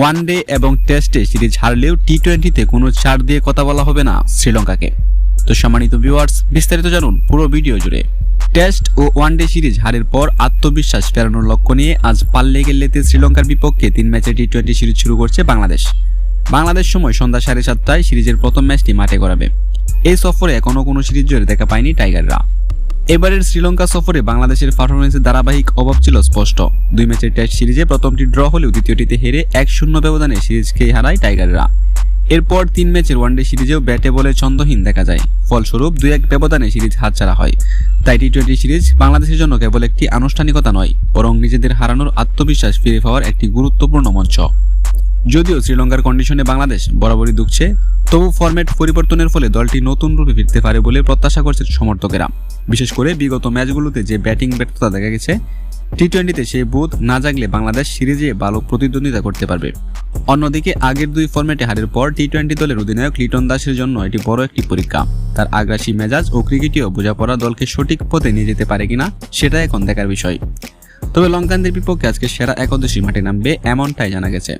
One day এবং টেস্টে series হারলেও টি টোয়েন্টিতে কোনো ছাড় দিয়ে কথা বলা হবে না শ্রীলঙ্কাকে। তো সম্মানিত ভিউয়ার্স বিস্তারিত জানুন পুরো ভিডিও জুড়ে। টেস্ট ও ওয়ানডে সিরিজ হারের পর আত্মবিশ্বাস ফেরানোর লক্ষ্য নিয়ে আজ পাল্লে গেলেতে শ্রীলঙ্কার বিপক্ষে তিন ম্যাচের টি টোয়েন্টি সিরিজ শুরু করছে বাংলাদেশ। বাংলাদেশ সময় সন্ধ্যা সাড়ে সাতটায় সিরিজের প্রথম ম্যাচটি মাঠে করাবে এই সফরে এখনও কোনো সিরিজ জয়ের দেখা পায়নি টাইগাররা। এবারের শ্রীলঙ্কা সফরে বাংলাদেশের পারফরমেন্সের ধারাবাহিক অভাব ছিল স্পষ্ট। দুই ম্যাচের টেস্ট সিরিজে প্রথমটি ড্র হলেও দ্বিতীয়টিতে হেরে এক শূন্য ব্যবধানে সিরিজ খেয়ে হারায় টাইগাররা। এরপর তিন ম্যাচের ওয়ানডে সিরিজেও ব্যাটে বলে ছন্দহীন দেখা যায়। ফলস্বরূপ দুই এক ব্যবধানে সিরিজ হাতছাড়া হয়। তাই টি টোয়েন্টি সিরিজ বাংলাদেশের জন্য কেবল একটি আনুষ্ঠানিকতা নয়, বরং নিজেদের হারানোর আত্মবিশ্বাস ফিরে পাওয়ার একটি গুরুত্বপূর্ণ মঞ্চ। যদিও শ্রীলঙ্কার কন্ডিশনে বাংলাদেশ বরাবরই দুঃখছে, তবু ফরম্যাট পরিবর্তনের ফলে দলটি নতুন রূপে ফিরতে পারে বলে প্রত্যাশা করছে সমর্থকেরা। বিশেষ করে বিগত ম্যাচগুলোতে যে ব্যাটিং ব্যর্থতা দেখা গেছে টি টোয়েন্টিতে সেই বোধ না জাগলে বাংলাদেশ সিরিজে ভালো প্রতিদ্বন্দ্বিতা করতে পারবে। অন্যদিকে আগের দুই ফরম্যাটে হারের পর টি টোয়েন্টি দলের অধিনায়ক লিটন দাসের জন্য এটি বড় একটি পরীক্ষা। তার আগ্রাসী মেজাজ ও ক্রিকেটীয় বোঝাপড়া দলকে সঠিক পথে নিয়ে যেতে পারে কিনা, সেটা এখন দেখার বিষয়। তবে লঙ্কানদের বিপক্ষে আজকে সেরা একাদশী মাঠে নামবে এমনটাই জানা গেছে।